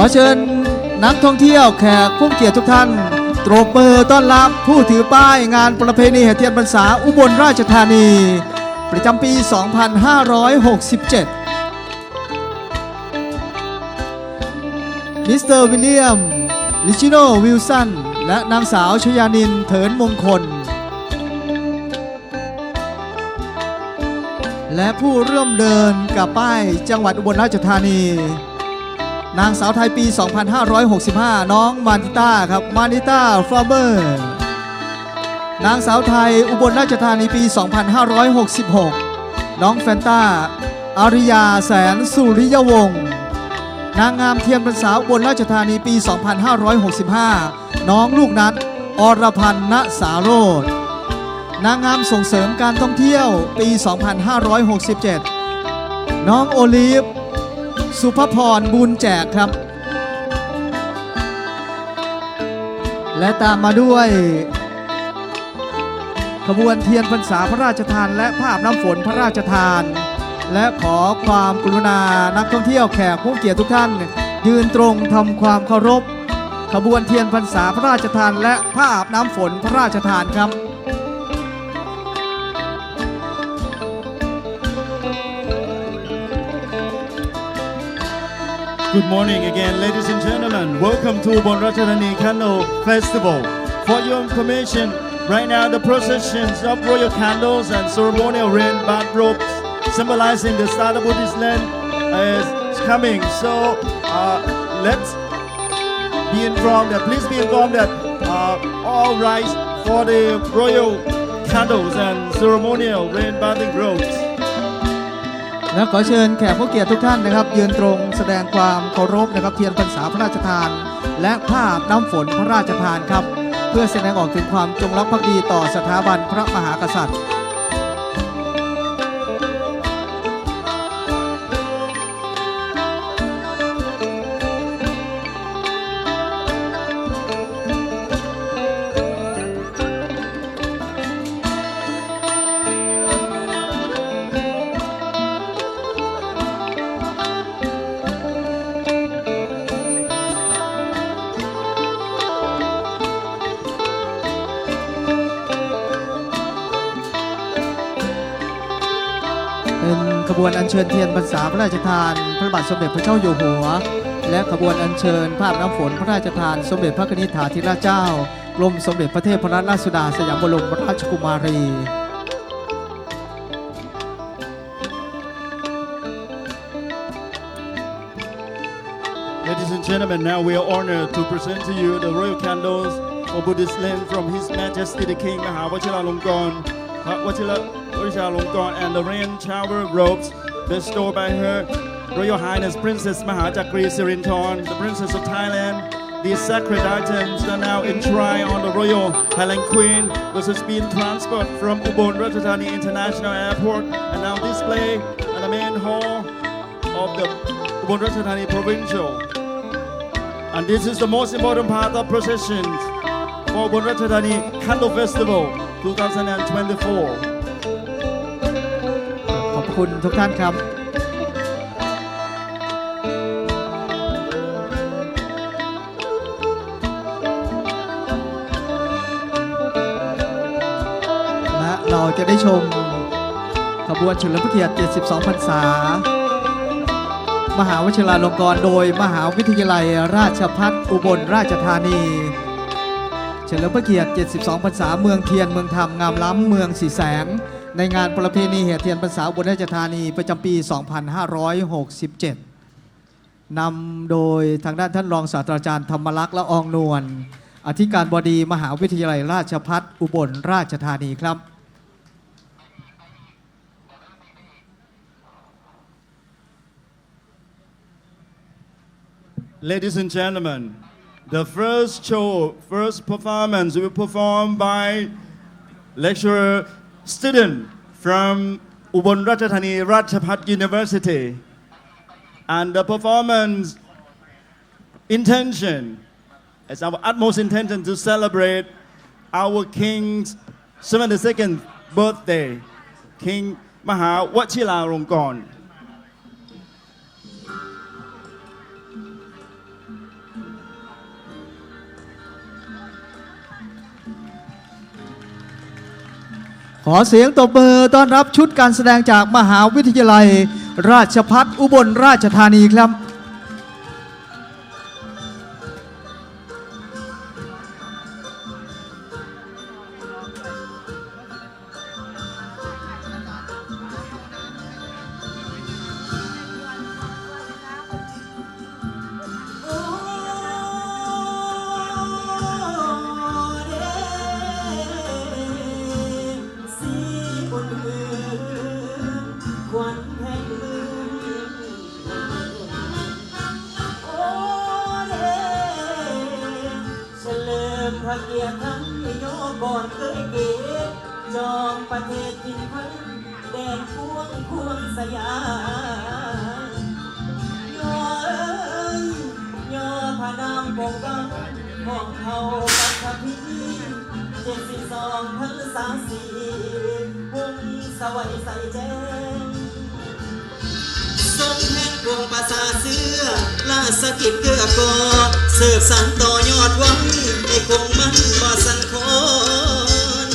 ขอเชิญนักท่องเที่ยวแขกผู้เกียรติทุกท่านตรบมือต้อนรับผู้ถือป้ายงานประเพณีแห่เทียนพรรษาอุบลราชธานี ประจำปี 2567 มิสเตอร์วิลเลียม ลิชิโนวิลสัน และนางสาวชยานินเถินมงคล และผู้ร่วมเดินกับป้ายจังหวัดอุบลราชธานี นางสาวไทยปี 2565 น้องมานิต้าครับมานิต้าฟลาเบอร์นางสาวไทยอุบลราชธานีปี 2566 น้องแฟนตาอาริยาแสนสุริยวงศ์นางงามเทียนพรรษาอุบลราชธานีปี 2565 น้องลูกนัดอรพันธ์ณสาโรธนางงามส่งเสริมการท่องเที่ยวปี 2567 น้องโอลิฟ สุภพรบุญแจกครับ และตามมาด้วย ขบวนเทียนพรรษาพระราชทาน และภาพน้ำฝนพระราชทาน และขอความกรุณานักท่องเที่ยวแขกผู้เกียรติทุกท่าน ยืนตรงทำความเคารพ ขบวนเทียนพรรษาพระราชทาน และภาพน้ำฝนพระราชทานครับ Good morning again, ladies and gentlemen. Welcome to Bon Ratchathani Candle Festival. For your information, right now the processions of royal candles and ceremonial rain bathrobes symbolizing the start of Buddhist land is coming. So uh, let's be informed that please be informed that uh, all rise for the royal candles and ceremonial rain bathing robes. และขอเชิญแขกผู้เกียรติทุกท่านนะครับ ยืนตรงแสดงความเคารพนะครับเทียนพรรษาพระราชทาน และภาพน้ำฝนพระราชทานครับ เพื่อแสดงออกถึงความจงรักภักดีต่อสถาบันพระมหากษัตริย์ วนอัญเชิญเทียนพรรษาพระราชทาน พระบาทสมเด็จพระเจ้าอยู่หัว และขบวนอัญเชิญภาพน้ำฝนพระราชทาน สมเด็จพระนิธิถาธิราชเจ้ากรมสมเด็จพระเทพรัตนราชสุดาสยามบรมราชกุมารี Ladies and gentlemen, now we are honored to present to you the royal candles for Buddhist land from His Majesty the King Mahawachiralongkorn, Wachiralongkorn, and the rain shower robes bestowed by Her Royal Highness Princess Mahachakri Sirinthorn, the Princess of Thailand. These sacred items are now enshrined on the Royal Highland Queen, which has been transported from Ubon Ratchathani International Airport and now displayed at the main hall of the Ubon Ratchathani Provincial. And this is the most important part of processions for Ubon Ratchathani Candle Festival 2024. คุณทุกท่านครับและเราจะได้ชมขบวนเฉลิมพระเกียรติ 72 พรรษา มหาวชิราลงกรณ์โดยมหาวิทยาลัยราชภัฏอุบลราชธานี เฉลิมพระเกียรติ 72 พรรษา เมืองเทียน เมืองธรรม งามล้ำ เมืองสีแสง ในงานประเพณีแห่เทียนพรรษาอุบลราชธานีประจำปี 2567 นำโดยทางด้านท่านรองศาสตราจารย์ธรรมลักษณ์ละอองนวล อธิการบดีมหาวิทยาลัยราชภัฏอุบลราชธานีครับ Ladies and gentlemen, the first show, first performance will be performed by lecturer student from Ubon Ratchathani Ratchapat University. And the performance intention is our utmost intention to celebrate our King's 72nd birthday, King Maha Wachila Rongkorn. ขอเสียงตบมือต้อนรับชุดการแสดงจากมหาวิทยาลัย ราชพัฒอุบลราชธานีครับ พระเกียรติทั้งโยก่อนเคยเกตจอมประเทศทินพันแดนพวงควงสยามย่อเอ้ยย่อพระนามปกังของเขาปัทพีเจ็ดสิบสองพันสามสี่วงสวัยใส่แจ้ง ทรงแห่งวงภาษาเสื้อลาสกิจเกื้อกอเสิร์ฟสานต่อยอดวังให้คงมันบ่สันคน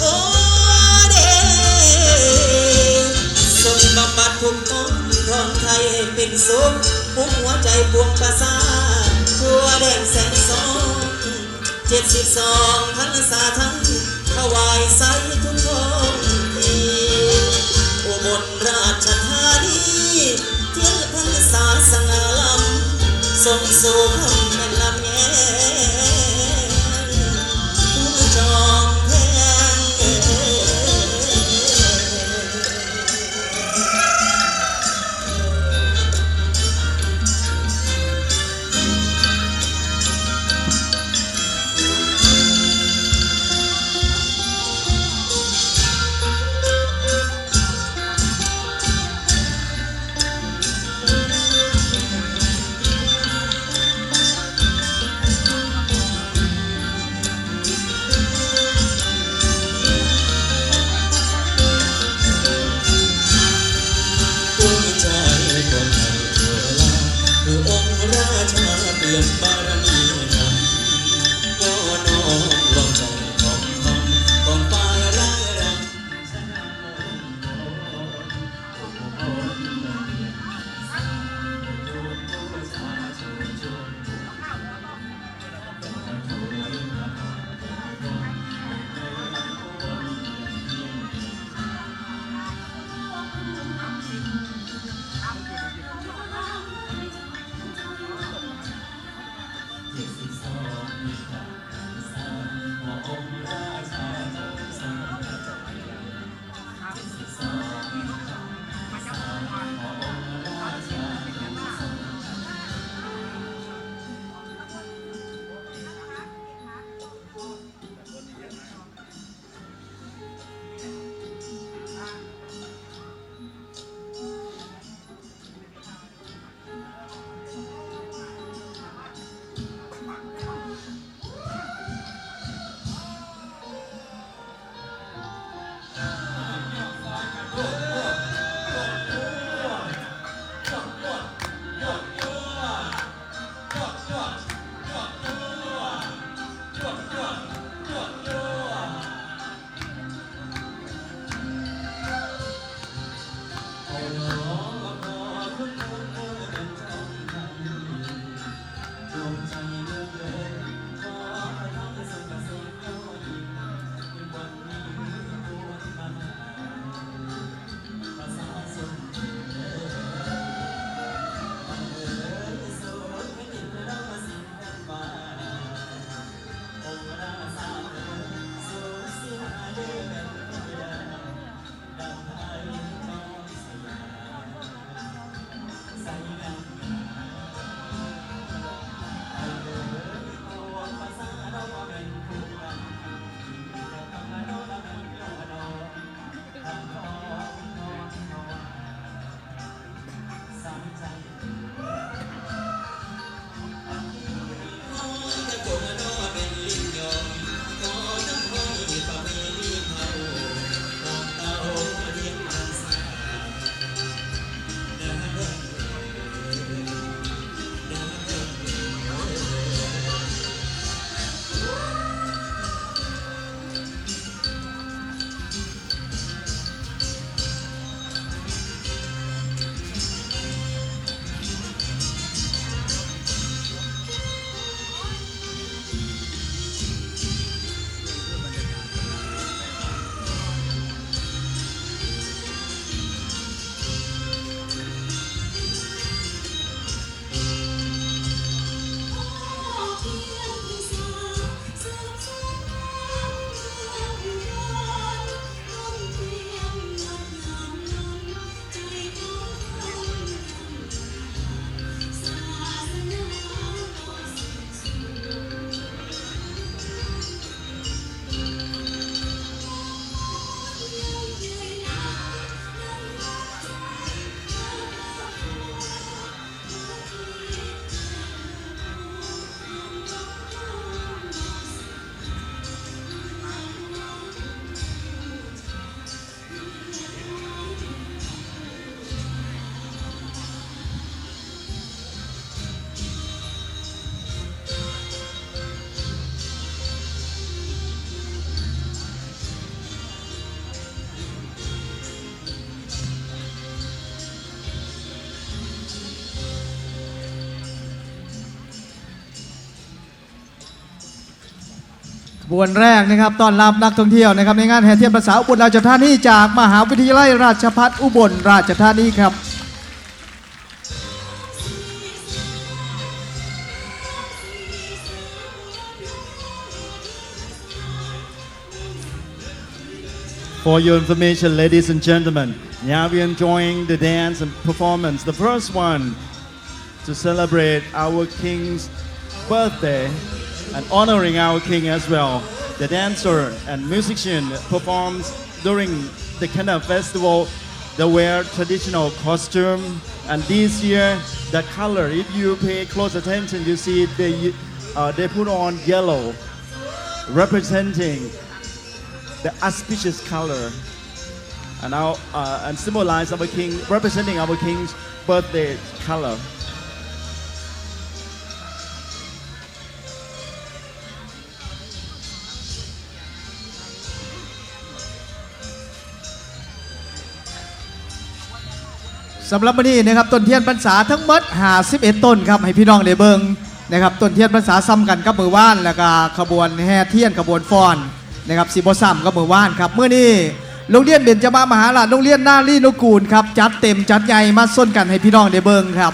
โอ้เดส่งบำบัดทุกคนทองไทยให้เป็นสุขปุกหัวใจปวงประสาทัวแดนแสนสองเจ็ดสิบสองพันษาทั้งถวายใสทุกคนำ Amen. บวนแรกนะครับต้อนรับนักท่องเที่ยวนะครับในงานแห่เทียนภาษาอุบลราชธานีจากมหาวิทยาลัยราชภัฏอุบลราชธานีครับ For your information, ladies and gentlemen, now we're enjoying the dance and performance. The first one to celebrate our king's birthday and honoring our king as well. The dancer and musician performs during the Kena festival. They wear traditional costume, and this year the color. If you pay close attention, you see they uh, they put on yellow, representing the auspicious color and our uh, and symbolize our king representing our king's birthday color สำหรับวันนี้นะครับต้นเทียนพรรษาทั้งหมด51ต้นครับให้พี่น้องได้เบิงนะครับต้นเทียนพรรษาซ้ำกันกับมือว่านแล้วก็ขบวนแห่เทียนขบวนฟ้อนนะครับสิบซ้ำกับมือว่านครับเมื่อนี้โรงเรียนเบญจมามหาราชโรงเรียนนารีนุกูลครับจัดเต็มจัดใหญ่มาส้นกันให้พี่น้องได้เบิงครับ